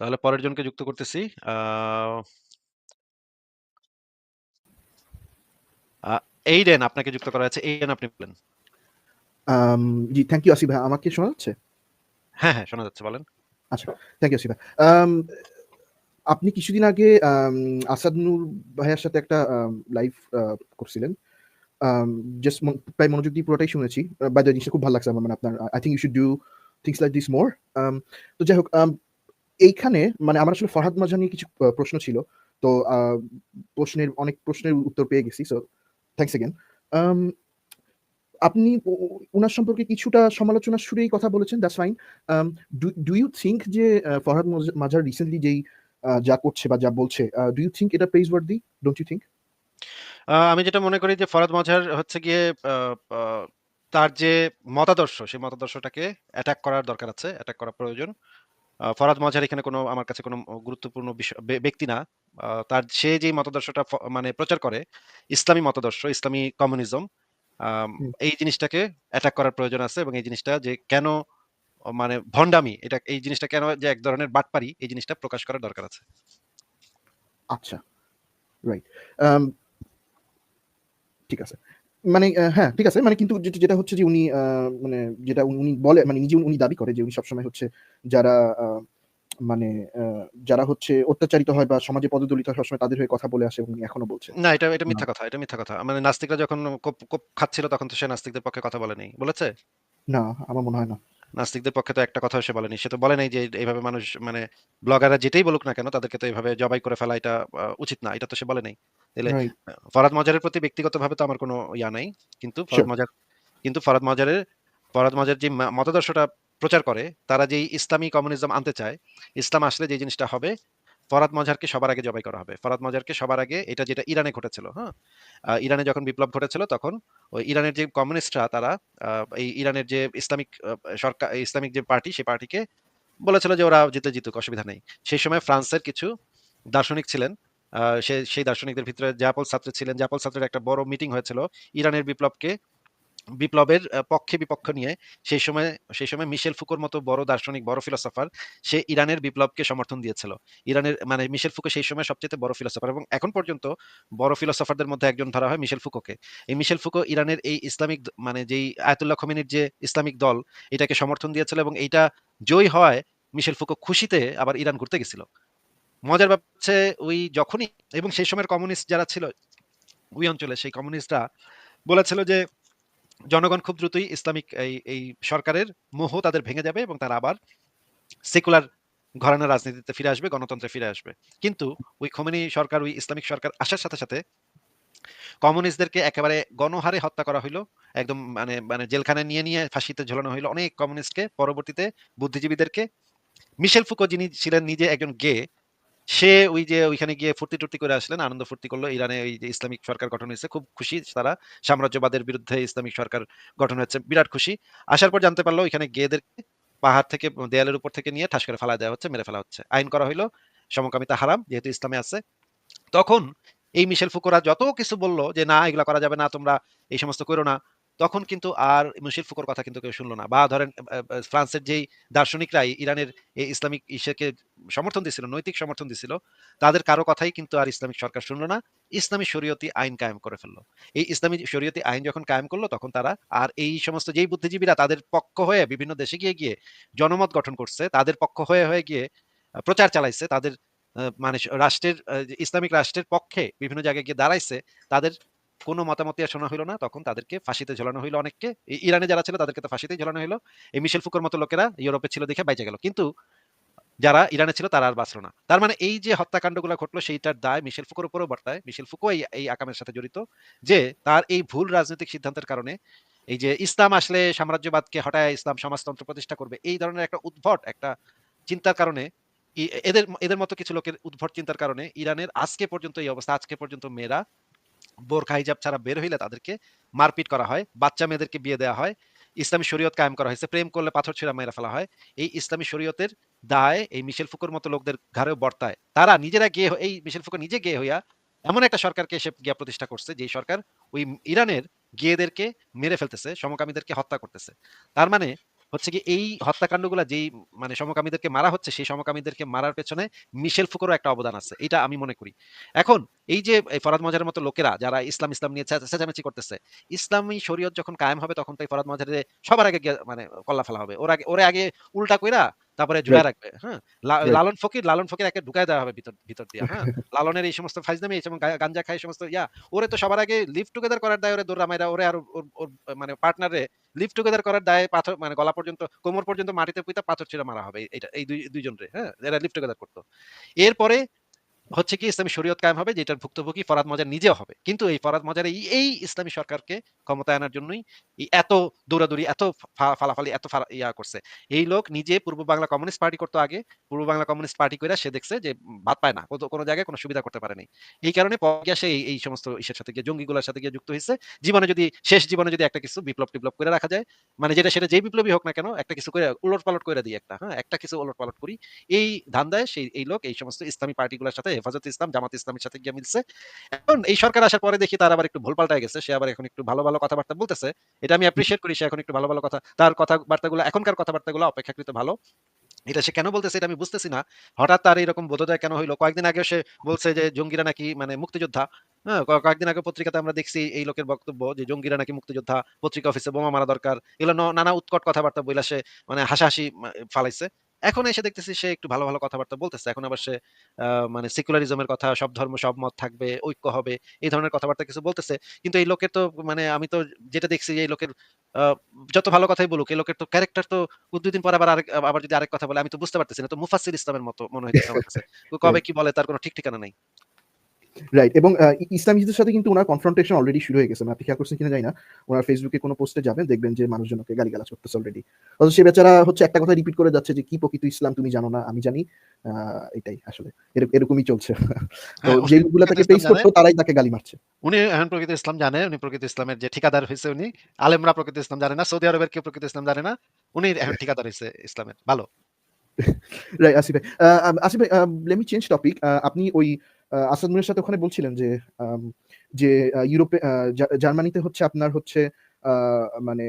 তাহলে পরের জনকে যুক্ত করতেছি। এইডেন আপনাকে যুক্ত করা হয়েছে। এইডেন আপনি বলেন। জি, থ্যাংক ইউ আসিফ ভাই। আমাকে শোনা যাচ্ছে? হ্যাঁ, হ্যাঁ, শোনা যাচ্ছে বলেন। আচ্ছা, থ্যাংক ইউ আসিফ ভাই। আপনি কিছুদিন আগে আম আসাদ নূর ভাইয়ার সাথে একটা লাইভ করছিলেন। জাস্ট প্রায় মনোযোগ দিয়ে পুরোটাই শুনেছি। দ্য জিনিসটা খুব ভালো লাগছে আমার মানে আপনার I think you should do things like this more. তো যাই হোক এইখানে মানে আমার আসলে ফরহাদ মাঝা নিয়ে কিছু প্রশ্ন ছিল। তো প্রশ্নের অনেক প্রশ্নের উত্তর পেয়ে গেছি। So thanks. আম আপনি উ সম্পর্কে কিছুটা সমালোচনার সুরেই কথা বলেছেন, that's fine. Do you think যে ফরহাদ মজ মাঝার রিসেন্টলি যেই যা করছে বা যা বলছে, ডু ইউ থিংক এটা praise worthy? Don't you think আমি যেটা মনে করি যে ফরহাদ মজহার হচ্ছে গিয়ে তার যে মতাদর্শ, সেই মতাদর্শটাকে অ্যাটাক করার দরকার আছে, অ্যাটাক করা প্রয়োজন। আ ফরহাদ মজহার এখানে কোনো আমার কাছে কোনো গুরুত্বপূর্ণ ব্যক্তি না। তার সে যেই মতাদর্শটা মানে প্রচার করে, ইসলামী মতাদর্শ, ইসলামী কমিউনিজম, এই জিনিসটাকে অ্যাটাক করার প্রয়োজন আছে এবং এই জিনিসটা যে কেন মানে ভন্ডামি, এটা এই জিনিসটা কেন যে এক ধরনের বাটপারি, এই জিনিসটা প্রকাশ করার দরকার আছে। আচ্ছা, রাইট। ঠিক আছে। মানে হ্যাঁ, ঠিক আছে। মানে কিন্তু যেটা হচ্ছে যে উনি মানে যেটা উনি বলে মানে নিজে উনি দাবি করে যে উনি সবসময় হচ্ছে যারা মানে যারা হচ্ছে অত্যাচারিত হয় বা সমাজে পদদলিত হয় সবসময় তাদের হয়ে কথা বলে আসে উনি এখনও বলছেন। না, এটা এটা মিথ্যা কথা, এটা মিথ্যা কথা। মানে নাস্তিকরা যখন কোপ কোপ খাচ্ছিল তখন তো সে নাস্তিকদের পক্ষে কথা বলেনি। বলেছে? না, আমার মনে হয় না। নাস্তিকদের পক্ষে তো একটা কথা সে বলেনি। সে তো বলে নাই যে এইভাবে মানুষ মানে ব্লগাররা যেটাই বলুক না কেন তাদেরকে তো এভাবে জবাই করে ফেলা এটা উচিত না। এটা তো সে বলে নাই। আ ফরহাদ মজহারের প্রতি ব্যক্তিগতভাবে তো আমার কোনো ইয়া নাই। কিন্তু ফরহাদ সিউর। মজহার কিন্তু ফরহাদ মজহারের ফরহাদ মজহার যে মতাদর্শটা প্রচার করে, তারা যেই ইসলামী কমিউনিজম আনতে চায়, ইসলাম আসলে যে জিনিসটা হবে, ফরহাদ মজহারকে সবার আগে জবাই করা হবে। ফরহাদ মজহারকে সবার আগে এটা যেটা ইরানে ঘটেছিল, হ্যাঁ? ইরানে যখন বিপ্লব ঘটেছিল তখন ওই ইরানের যে কমিউনিস্টরা তারা এই ইরানের যে ইসলামিক সরকার ইসলামিক যে পার্টি, সেই পার্টিকে বলেছিল যে ওরা জিতে জিতুক অসুবিধা নেই। সেই সময় ফ্রান্সের কিছু দার্শনিক ছিলেন। সে সেই দার্শনিকদের ভিতরে জাপল ছাত্র ছিলেন। জাপল ছাত্রের একটা বড় মিটিং হয়েছিল ইরানের বিপ্লবকে বিপ্লবের পক্ষে বিপক্ষ নিয়ে সেই সময় সেই সময় মিশেল ফুকোর মতো বড় দার্শনিক, বড় ফিলোসোফার সে ইরানের বিপ্লবকে সমর্থন দিয়েছিল। ইরানের মানে মিশেল ফুকো সেই সময় সবচেয়ে বড় ফিলোসোফার এবং এখন পর্যন্ত বড় ফিলোসফারদের মধ্যে একজন ধরা হয় মিশেল ফুকোকে। এই মিশেল ফুকো ইরানের এই ইসলামিক মানে যেই আয়তুল্লাহ খোমেনির যে ইসলামিক দল এটাকে সমর্থন দিয়েছিল এবং এইটা জয়ী হওয়ায় মিশেল ফুকো খুশিতে আবার ইরান ঘুরতে গেছিল। মজার ব্যাপার হচ্ছে ওই যখনই এবং সেই সময়ের কমিউনিস্ট যারা ছিল ওই অঞ্চলে সেই কমিউনিস্টরা বলেছিল যে জনগণ খুব দ্রুতই ইসলামিক এই এই সরকারের মোহ তাদের ভেঙে যাবে এবং তারা আবার সেকুলার ঘরানার রাজনীতিতে ফিরে আসবে, গণতন্ত্রে ফিরে আসবে। কিন্তু ওই খোমেনি সরকার, ওই ইসলামিক সরকার আসার সাথে, সাথে কমিউনিস্টদেরকে একেবারে গণহারে হত্যা করা হইল। একদম মানে মানে জেলখানায় নিয়ে, নিয়ে ফাঁসিতে ঝোলানো হইল অনেক কমিউনিস্টকে। পরবর্তীতে বুদ্ধিজীবীদেরকে মিশেল ফুকো যিনি ছিলেন নিজে একজন গে, সে ওই যে ওইখানে গিয়ে ফুর্তি-টুর্তি করে আসলেন, আনন্দ ফুর্তি করল। ইরানে এই যে ইসলামিক সরকার গঠন হয়েছে। খুব খুশি তারা। সাম্রাজ্যবাদের বিরুদ্ধে ইসলামিক সরকার গঠন হয়েছে। বিরাট খুশি। আসার পর জানতে পারল ওইখানে গেদেরকে পাহাড় থেকে দেয়ালের উপর থেকে নিয়ে ঠাস করে ফেলা দেওয়া হচ্ছে, মেরে ফেলা হচ্ছে। আইন করা হইল সমকামিতা হারাম যেহেতু ইসলামে আছে। তখন এই মিশেল ফুকোরা যত কিছু বলল যে, "না এগুলা করা যাবে না, তোমরা এই সমস্ত কইরো না।" তখন কিন্তু আর মিশেল ফুকোর কথা কিন্তু কেউ শুনল না। বা ধরেন ফ্রান্সের যেই দার্শনিকরা ইরানের এই ইসলামিক ইসেকে সমর্থন দিছিল, নৈতিক সমর্থন দিছিল, তাদের কারও কথাই কিন্তু আর ইসলামিক সরকার শুনল না। ইসলামী শরীয়তি আইন কায়েম করে ফেলল। এই ইসলামী শরীয়তি আইন যখন কায়েম করল তখন তারা আর এই সমস্ত যেই বুদ্ধিজীবীরা তাদের পক্ষ হয়ে বিভিন্ন দেশে গিয়ে, গিয়ে জনমত গঠন করছে, তাদের পক্ষ হয়ে, হয়ে গিয়ে প্রচার চালাইছে, তাদের মানে রাষ্ট্রের ইসলামিক রাষ্ট্রের পক্ষে বিভিন্ন জায়গায় গিয়ে দাঁড়াইছে, তাদের কোনো মতামতই শোনা হইল না। তখন তাদেরকে ফাঁসিতে ঝোলানো হইল অনেককে। ইরানে যারা ছিল তাদেরকে তো ফাঁসিতেই ঝোলানো হইল। এই মিশেল ফুকোর মতো লোকেরা ইউরোপে ছিল দেখে বাইচা গেল। কিন্তু যারা ইরানে ছিল তারা আর বাঁচল না। তার মানে এই যে হত্যাকাণ্ডগুলা ঘটলো সেইটার দায় মিশেল ফুকোর উপরেও বর্তায়। মিশেল ফুকো এই, এই আকামের সাথে জড়িত। যে তার এই ভুল রাজনৈতিক সিদ্ধান্তের কারণে এই যে ইসলাম আসলে সাম্রাজ্যবাদকে হটায় ইসলাম সমাজতন্ত্র প্রতিষ্ঠা করবে। এই ধরনের একটা উদ্ভট একটা চিন্তার কারণে এদের এদের মতো কিছু লোকের উদ্ভট চিন্তার কারণে ইরানের আজকে পর্যন্ত এই অবস্থা। আজকে পর্যন্ত মেয়েরা বোরখা হিজাব ছাড়া বের হইলে তাদেরকে মারপিট করা হয়। বাচ্চা মেয়েদেরকে বিয়ে দেয়া হয়। ইসলামী শরীয়ত কায়েম করা হয়েছে। প্রেম করলে পাথর ছুঁড়ে মেরে ফেলা হয়। এই ইসলামী শরীয়তের দায় এই মিশেল ফুকোর মতো লোকদের ঘাড়েও বর্তায়। তারা নিজেরা গিয়ে এই মিশেল ফুকো নিজে গিয়ে হইয়া এমন একটা সরকারকে সে গিয়া প্রতিষ্ঠা করছে যে সরকার ওই ইরানের গিয়েদেরকে মেরে ফেলতেছে, সমকামীদেরকে হত্যা করতেছে। তার মানে হচ্ছে কি এই হত্যাকাণ্ডগুলো যেই মানে সমকামীদেরকে মারা হচ্ছে সেই সমকামীদেরকে মারার পেছনে মিশেল ফুকোরও একটা অবদান আছে। এটা আমি মনে করি। এখন এই যে ফরাদ মজারের মতো লোকেরা যারা ইসলাম, ইসলাম নিয়ে চেঁচামেচি করতেছে। ইসলামী শরীয়ত যখন কায়েম হবে তখন তাই ফরাদ মজারে সবার আগে মানে কল্লা ফেলা হবে। ওরা আগে ওরে আগে উল্টা কইরা তারপরে রাইট। রাখবে। হ্যাঁ? লালন ফকির, লালন ফকির একে ঢুকায় দেওয়া হবে ভিতর ভিতর দিয়ে হ্যাঁ? লালনের এই সমস্ত ফাইজ এই যেমন গাঞ্জা খায় সমস্ত ইয়া ওরে তো সবার আগে লিভ টুগেদার করার দায় ওরে দৌড়া মাইরা ওরে আর ওর মানে পার্টনারে লিভ টুগেদার করার দায়ে পাথর মানে গলা পর্যন্ত কোমর পর্যন্ত মাটিতে পুঁতা পাথর ছিঁড়ে মারা হবে। এইটা এই দুই ২ জনরে। হ্যাঁ? এরা লিভ টুগেদার করতো এরপরে হচ্ছে কি ইসলামী শরীয়ত কায়েম হবে যেটার ভুক্তভোগী ফরহাদ মজার নিজেও হবে। কিন্তু এই ফরহাদ মজার এই, এই ইসলামী সরকারকে ক্ষমতায় আনার জন্যই এত দৌড়াদৌড়ি, এত ফালাফালি, এত ইয়া করছে। এই লোক নিজে পূর্ব বাংলা কমিউনিস্ট পার্টি করত আগে। পূর্ব বাংলা কমিউনিস্ট পার্টি কইরা সে দেখছে যে ভাত পায় না। কোন জায়গায় কোন সুবিধা করতে পারে নাই। এই কারণে পরে সে এই, সমস্ত ইসের সাথে গিয়ে জঙ্গিগুলার সাথে গিয়ে যুক্ত হয়েছে জীবনে যদি শেষ জীবনে যদি একটা কিছু বিপ্লব-টিপ্লব করে রাখা যায়, মানে যেটা সেটা যেই বিপ্লবী হোক না কেন একটা কিছু করে উলট-পালট করে দিই একটা। হ্যাঁ? একটা কিছু উলট-পালট করি। এই ধান্দায় সেই এই লোক এই সমস্ত ইসলামী পার্টিগুলার সাথে হেফাজতে ইসলাম, জামাত ইসলামের সাথে গিয়ে মিলছে। এখন এই সরকার আসার পরে দেখি তার আবার একটু ভুল পাল্টায় গেছে। সে আবার এখন একটু ভালো, ভালো কথাবার্তা বলতেছে। এটা আমি অ্যাপ্রিশিয়েট করি সে এখন একটু ভালো, ভালো কথা তার কথাবার্তাগুলো এখনকার কথাবার্তাগুলো অপেক্ষাকৃত ভালো। এটা সে কেন বলতেছে এটা আমি বুঝতেছি না। হঠাৎ তার এরকম বোধোদয় কেন হইল? কয়েকদিন আগেও সে বলছে যে জঙ্গিরা নাকি মানে মুক্তিযোদ্ধা। হ্যাঁ? কয়েকদিন আগে পত্রিকাতে আমরা দেখছি এই লোকের বক্তব্য যে জঙ্গিরা নাকি মুক্তিযোদ্ধা, পত্রিকা অফিসে বোমা মারা দরকার। এগুলো নানা উৎকট কথাবার্তা বইলা সে মানে হাসাহাসি মা ফালাইছে। এখন এসে দেখতেছি সে একটু ভালো, ভালো কথাবার্তা বলতেছে। এখন আবার সে মানে সেকুলারিজমের কথা, সব ধর্ম সব মত থাকবে, ঐক্য হবে। এই ধরনের কথাবার্তা কিছু বলতেছে। কিন্তু এই লোকের তো মানে আমি তো যেটা দেখছি যে এই লোকের যত ভালো কথাই বলুক, এই লোকের তো ক্যারেক্টার তো ২ দিন পর আবার আবার যদি আরেক কথা বলে আমি তো বুঝতে পারতেছি না। তো মুফাসির ইসলামের মতো মনে। তো কবে কি বলে তার কোনো ঠিক ঠিকানা নাই। রাইট এবং আ ই সাথে কিন্তু উনার কনফ্রন্টেশন অলরেডি শুরু হয়ে গেছে। মানে আপনি খেয়াল করছেন কিনা জানি না। উনার ফেসবুকে কোন পোস্টে যাবেন দেখবেন যে মানুষজন ওকে গালিগালাজ করতেছে অলরেডি। অথচ সে বেচারা হচ্ছে একটা কথা রিপিট করে যাচ্ছে যে কি প্রকৃত ইসলাম তুমি জানো না, আমি জানি। এটাই আসলে। এরকমই চলছে। তো হ্যাঁ, যে উনি তাকে ইসলাম পেজ করতো তারাই তাকে গালি মারছে। উনি এখন প্রকৃত ইসলাম জানে। উনি প্রকৃত ইসলামের যে ঠিকাদার হয়েছে উনি। আলেমরা প্রকৃত ইসলাম জানে না। সৌদি আরবের কেউ প্রকৃত ইসলাম জানে না। উনি এখন ঠিকাদার হয়েছে ইসলামের। ভালো। রাইট আসিফ ভাই। আসিফ ভাই uh let me change topic. আপনি ওই আসাদ নূরের সাথে ওখানে বলছিলেন যে যে ইউরোপে জার্মানিতে হচ্ছে আপনার হচ্ছে মানে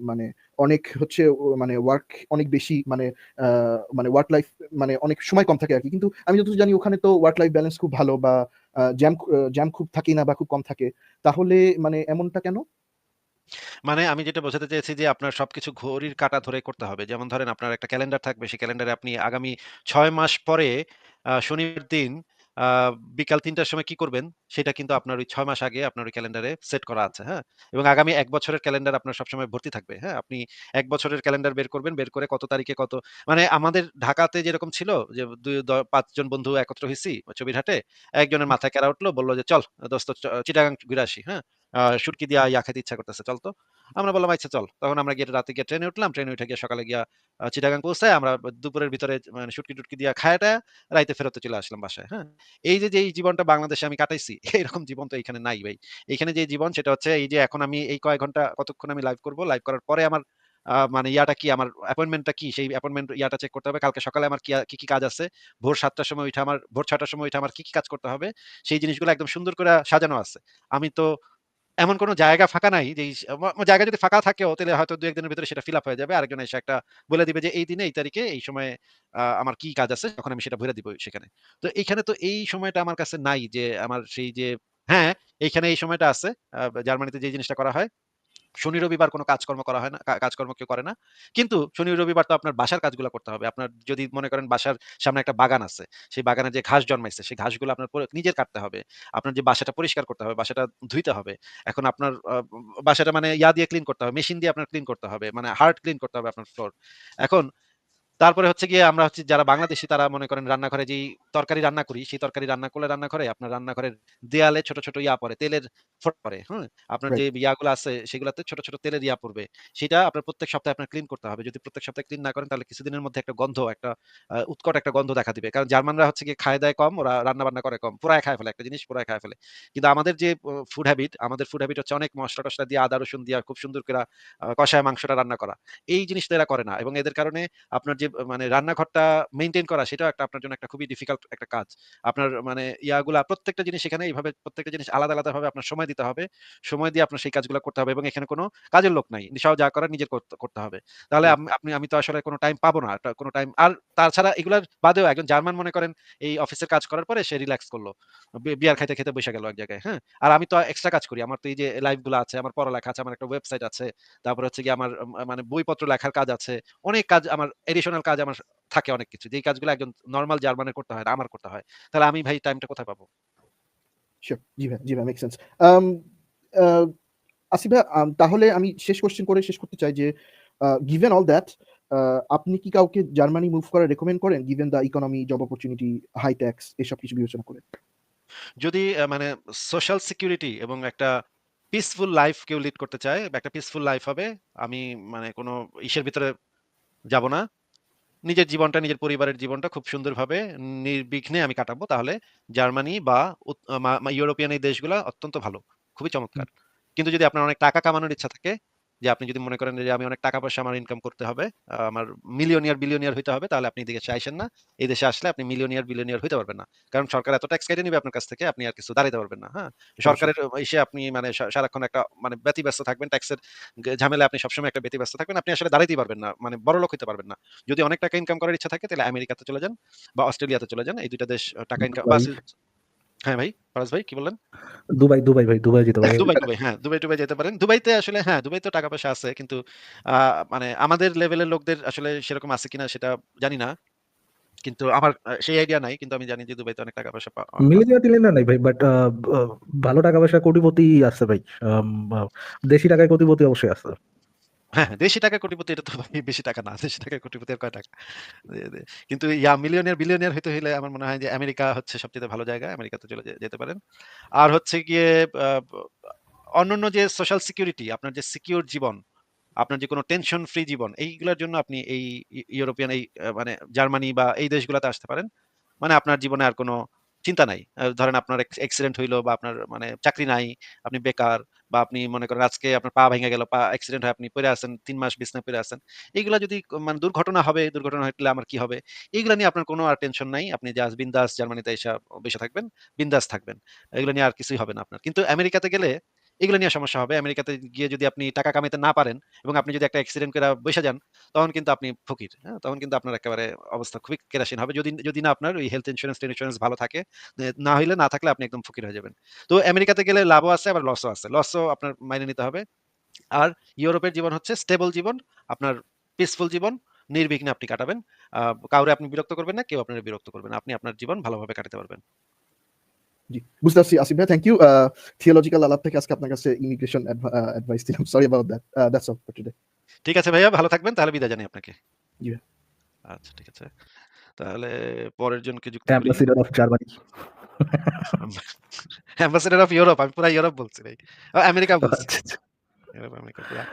মানে অনেক হচ্ছে মানে ওয়ার্ক অনেক বেশি মানে মানে ওয়ার্ক লাইফ মানে অনেক সময় কম থাকে আরকি। কিন্তু আমি যতদূর জানি ওখানে তো ওয়ার্ক লাইফ ব্যালেন্স খুব ভালো বা জ্যাম জ্যাম খুব থাকে না বা খুব কম থাকে। তাহলে মানে এমনটা কেন? মানে আমি যেটা বোঝাতে চেয়েছি যে, আপনার সবকিছু ঘড়ির কাঁটা ধরে করতে হবে। যেমন ধরেন আপনার একটা ক্যালেন্ডার থাকবে। সেই ক্যালেন্ডারে আপনি আগামী ছয় মাস পরে শনিবার দিন বিকাল ৩ টার সময় কি করবেন? সেটা কিন্তু আপনার ওই ৬ মাস আগে আপনার ওই ক্যালেন্ডারে সেট করা আছে। হ্যাঁ? এবং আগামী ১ বছরের ক্যালেন্ডার আপনার সবসময় ভর্তি থাকবে। হ্যাঁ? আপনি ১ বছরের ক্যালেন্ডার বের করবেন। বের করে কত তারিখে কত মানে আমাদের ঢাকাতে যেরকম ছিল যে দুই দ ৫ জন বন্ধু একত্র হইছি চবিরহাটে। একজনের মাথায় ক্যারা উঠল বলল যে, "চল দোস্ত চিটাগাং ঘুরে আসি।" হ্যাঁ? শুটকি দিয়া ইয়া খাইতে ইচ্ছা করতেছে। চল তো। আমরা বললাম, "আচ্ছা চল।" তখন আমরা গিয়ে রাতে গিয়ে ট্রেনে উঠলাম। ট্রেনে উঠে গিয়ে সকালে গিয়া চিটাগাং পৌঁছায় আমরা দুপুরের ভিতরে মানে শুটকি-টুটকি দিয়া খায়া-টায়া রাইতে ফেরত চলে আসলাম বাসায়। হ্যাঁ? এই যে, এই জীবনটা বাংলাদেশে আমি কাটাইছি এরকম জীবন তো এখানে নাই ভাই। এখানে যে জীবন সেটা হচ্ছে এই যে এখন আমি এই কয়েক ঘণ্টা কতক্ষণ আমি লাইভ করব। লাইভ করার পরে আমার মানে ইয়াটা কি আমার অ্যাপয়েন্টমেন্টটা কি? সেই অ্যাপয়েন্টমেন্ট ইয়াটা চেক করতে হবে। কালকে সকালে আমার কি, কি, কাজ আছে? ভোর সাতটার সময় উইঠা আমার ভোর ৬ টার সময় উইঠা আমার কি, কি কাজ করতে হবে? সেই জিনিসগুলো একদম সুন্দর করে সাজানো আছে। আমি তো এমন কোন জায়গা ফাঁকা নাই যে জায়গা যদি ফাঁকা থাকেও তাহলে হয়তো দু একদিনের ভিতরে সেটা ফিল আপ হয়ে যাবে। আরেকজন এসে একটা বলে দিবে যে এই দিনে এই তারিখে এই সময়ে আমার কি কাজ আছে তখন আমি সেটা ভরে দিব সেখানে। তো এইখানে তো এই সময়টা আমার কাছে নাই যে আমার সেই যে হ্যাঁ, এইখানে এই সময়টা আছে। জার্মানিতে যে জিনিসটা করা হয়। শনি রবিবার কোনো কাজকর্ম করা হয় না। কাজকর্ম কেউ করে না। কিন্তু শনি রবিবার তো আপনার বাসার কাজগুলো করতে হবে। আপনার যদি মনে করেন বাসার সামনে একটা বাগান আছে। সেই বাগানে যে ঘাস জন্মাইছে সেই ঘাসগুলো আপনার নিজের কাটতে হবে। আপনার যে বাসাটা পরিষ্কার করতে হবে, বাসাটা ধুইতে হবে। এখন আপনার বাসাটা মানে ইয়া দিয়ে ক্লিন করতে হবে। মেশিন দিয়ে আপনার ক্লিন করতে হবে। মানে হার্ট ক্লিন করতে হবে আপনার ফ্লোর। এখন তারপরে হচ্ছে গিয়ে আমরা হচ্ছে যারা বাংলাদেশী তারা মনে করেন রান্নাঘরে যেই তরকারি রান্না করি, সেই তরকারি রান্না করলে রান্নাঘরে আপনার রান্নাঘরের দেয়ালে ছোট, ছোট ইয়া পড়ে, তেলের ফোঁটা পড়ে। হুম? আপনার যে ইয়াগুলো আছে সেগুলাতে ছোট, ছোট তেলের ইয়া পড়বে। সেটা আপনার প্রত্যেক সপ্তাহে আপনার ক্লিন করতে হবে। যদি প্রত্যেক সপ্তাহে ক্লিন না করেন তাহলে কিছুদিনের মধ্যে একটা গন্ধ একটা উৎকট একটা গন্ধ দেখা দিবে। কারণ জার্মানরা হচ্ছে গিয়ে খায় দেয় কম, ওরা রান্না-বান্না করে কম। পুরায় খায় ফেলে। একটা জিনিস পুরায় খায় ফেলে। কিন্তু আমাদের যে ফুড হ্যাবিট, আমাদের ফুড হ্যাবিট হচ্ছে অনেক মশলা টসলা দিয়ে আদা রসুন দিয়ে খুব সুন্দর কইরা আ কষায় মাংসটা রান্না করা। এই জিনিসটা এরা করে না এবং এদের কারণে আপনার যে মানে রান্নাঘরটা মেনটেন করা সেটাও একটা আপনার জন্য একটা খুবই ডিফিকাল্ট একটা কাজ। আপনার মানে ইয়াগুলা প্রত্যেকটা জিনিস এখানে এইভাবে প্রত্যেকটা জিনিস আলাদা, আলাদাভাবে আপনার সময় দিতে হবে। সময় দিয়ে আপনার সেই কাজগুলা করতে হবে এবং এখানে কোনো কাজের লোক নাই। নিশাও যা করার নিজের করতে হবে। তাহলে আপনি আমি তো আসলে কোনো টাইম পাবো না। কোনো টাইম আর তাছাড়া এগুলার বাদেও একজন জার্মান মনে করেন এই অফিসের কাজ করার পরে সে রিল্যাক্স করল বিয়ার খাইতে, খেতে বইসা গেল এক জায়গায়, হ্যাঁ? আর আমি তো এক্সট্রা কাজ করি। আমার তো এই যে লাইভগুলা আছে, আমার পড়ালেখা আছে, আমার একটা ওয়েবসাইট আছে। তারপর হচ্ছে গিয়ে আমার মানে বইপত্র লেখার কাজ আছে। অনেক কাজ আমার এডিশনাল কাজ আমার থাকে অনেক কিছু। যেই কাজগুলো একজন নরমাল জার্মানের করতে হয় না, আমার করতে হয়। তাহলে আমি ভাই টাইমটা কোথায় পাবো? জি ভাই, জি ভাই মেক সেন্স। আসিফ তাহলে আমি শেষ কোয়েশ্চেন করে শেষ করতে চাই যে গিভেন অল দ্যাট আপনি কি কাউকে জার্মানি মুভ করার রেকমেন্ড করেন? Given the economy, job opportunity, high tax এসব কিছু বিবেচনা করে? যদি মানে সোশ্যাল সিকিউরিটি এবং একটা পিসফুল লাইফ কেউ লিড করতে চায়, বা একটা পিসফুল লাইফ হবে। আমি মানে কোনো ইসের ভিতরে যাব না। নিজের জীবনটা, নিজের পরিবারের জীবনটা খুব সুন্দরভাবে নির্বিঘ্নে আমি কাটাবো। তাহলে জার্মানি বা ইউরোপিয়ান এই দেশগুলা অত্যন্ত ভালো। খুবই চমৎকার। কিন্তু যদি আপনার অনেক টাকা কামানোর ইচ্ছা থাকে, যে আপনি যদি মনে করেন যে আমি অনেক টাকা পয়সা আমার ইনকাম করতে হবে, আমার মিলিয়নিয়ার, বিলিয়নিয়ার হইতে হবে, তাহলে আপনি এদিকে আইসেন না। এই দেশে আসলে আপনি মিলিয়নিয়ার, বিলিয়নিয়ার হইতে পারবেন না। কারণ সরকার এত ট্যাক্স কেটে নিবে আপনার কাছ থেকে, আপনি আর কিছু দাঁড়াইতে পারবেন না, হ্যাঁ? সরকারের ইসে আপনি মানে সারাক্ষণ একটা মানে ব্যতিব্যস্ত থাকবেন। ট্যাক্সের গে ঝামেলায় আপনি সবসময় একটা ব্যতিব্যস্ত থাকবেন। আপনি আসলে দাঁড়াইতেই পারবেন না। মানে বড়লোক হইতে পারবেন না। যদি অনেক টাকা ইনকাম করার ইচ্ছা থাকে তাহলে আমেরিকাতে চলে যান বা অস্ট্রেলিয়াতে চলে যান। এই ২ টা দেশ টাকা ইনকাম বা হ্যাঁ ভাই, ফারাজ ভাই কি বললেন? দুবাই, দুবাই ভাই, দুবাই যেতে পারেন। দুবাই, দুবাই হ্যাঁ, দুবাই-টুবাই যেতে পারেন। দুবাইতে আসলে হ্যাঁ, দুবাইতেও টাকা পয়সা আছে। কিন্তু মানে আমাদের লেভেলের লোকদের আসলে সেরকম আছে কিনা সেটা জানি না। কিন্তু আমার সেই আইডিয়া নাই। কিন্তু আমি জানি যে দুবাইতে অনেক টাকা পয়সা পা আ আছে। মিলিয়নিয়ার টিলিয়নিয়ার নাই ভাই। বাট ভালো টাকা পয়সা কোটিপতি আছে ভাই। দেশি টাকায় কোটিপতি অবশ্যই আছে। হ্যাঁ, হ্যাঁ, দেশি টাকায় কোটিপতি এটা তো বেশি টাকা না। দেশি টাকায় কোটিপতি কয় টাকা? কিন্তু ইয়া মিলিয়নিয়ার, বিলিয়নিয়ার হইতে হইলে আমার মনে হয় যে আমেরিকা হচ্ছে সবচাইতে ভালো জায়গা। আমেরিকাতে চলে যেতে পারেন। আর হচ্ছে গিয়ে অন্যান্য যে সোশ্যাল সিকিউরিটি, আপনার যে সিকিউর জীবন, আপনার যে কোনো টেনশন ফ্রি জীবন, এইগুলার জন্য আপনি এই ইউরোপিয়ান এই মানে জার্মানি বা এই দেশগুলাতে আসতে পারেন। মানে আপনার জীবনে আর কোনো চিন্তা নাই। ধরেন আপনার অ্যাক্সিডেন্ট হইল বা আপনার মানে চাকরি নাই, আপনি বেকার বা আপনি মনে করেন আজকে আপনার পা ভেঙে গেল, পা অ্যাক্সিডেন্ট হয় আপনি পরে আসেন তিন মাস বিছনা পরে আসেন এইগুলো যদি মানে দুর্ঘটনা হবে, দুর্ঘটনা হইলে আমার কি হবে? এইগুলো নিয়ে আপনার কোনো আর টেনশন নাই। আপনি জাস্ট বিন্দাস জার্মানিতে এসে বইসা থাকবেন, বিন্দাস থাকবেন। এগুলো নিয়ে আর কিছুই হবে না আপনার। কিন্তু আমেরিকাতে গেলে এগুলো নিয়ে সমস্যা হবে। আমেরিকাতে গিয়ে যদি আপনি টাকা কামাইতে না পারেন এবং আপনি যদি একটা অ্যাক্সিডেন্ট কইরা বসে যান, তখন কিন্তু আপনি ফকির, হ্যাঁ? তখন কিন্তু আপনার একেবারে অবস্থা খুবই কেরাসিন হবে। যদি যদি না আপনার ওই হেলথ ইন্সুরেন্স-টেনসুরেন্স ভালো থাকে। না হইলে না থাকলে আপনি একদম ফকির হয়ে যাবেন। তো আমেরিকাতে গেলে লাভও আছে আবার লসও আছে। লসও আপনার মাইনে নিতে হবে। আর ইউরোপের জীবন হচ্ছে স্টেবল জীবন, আপনার পিসফুল জীবন, নির্বিঘ্নে আপনি কাটাবেন। কাউরে আপনি বিরক্ত করবেন না, কেউ আপনার বিরক্ত করবেন আপনি আপনার জীবন ভালোভাবে কাটাতে পারবেন। জি, বুঝতে পারছি আসিফ ভাইয়া থ্যাংক ইউ। থিওলজিক্যাল আলাপ থেকে আজকে আপনার কাছে ইমিগ্রেশন অ্যাডভাইস দিলাম। Sorry about that. That's all for today. ঠিক আছে ভাইয়া, ভালো থাকবেন। তাহলে বিদায় জানাই আপনাকে। জি আচ্ছা ঠিক আছে। তাহলে পরের জনকে যুক্ত। Ambassador of Germany. Ambassador of Europe. আমি পুরা ইউরোপ বলছি ভাই। আমেরিকা বলছি। আচ্ছা, আচ্ছা। ইউরোপ, আমেরিকা পুরা।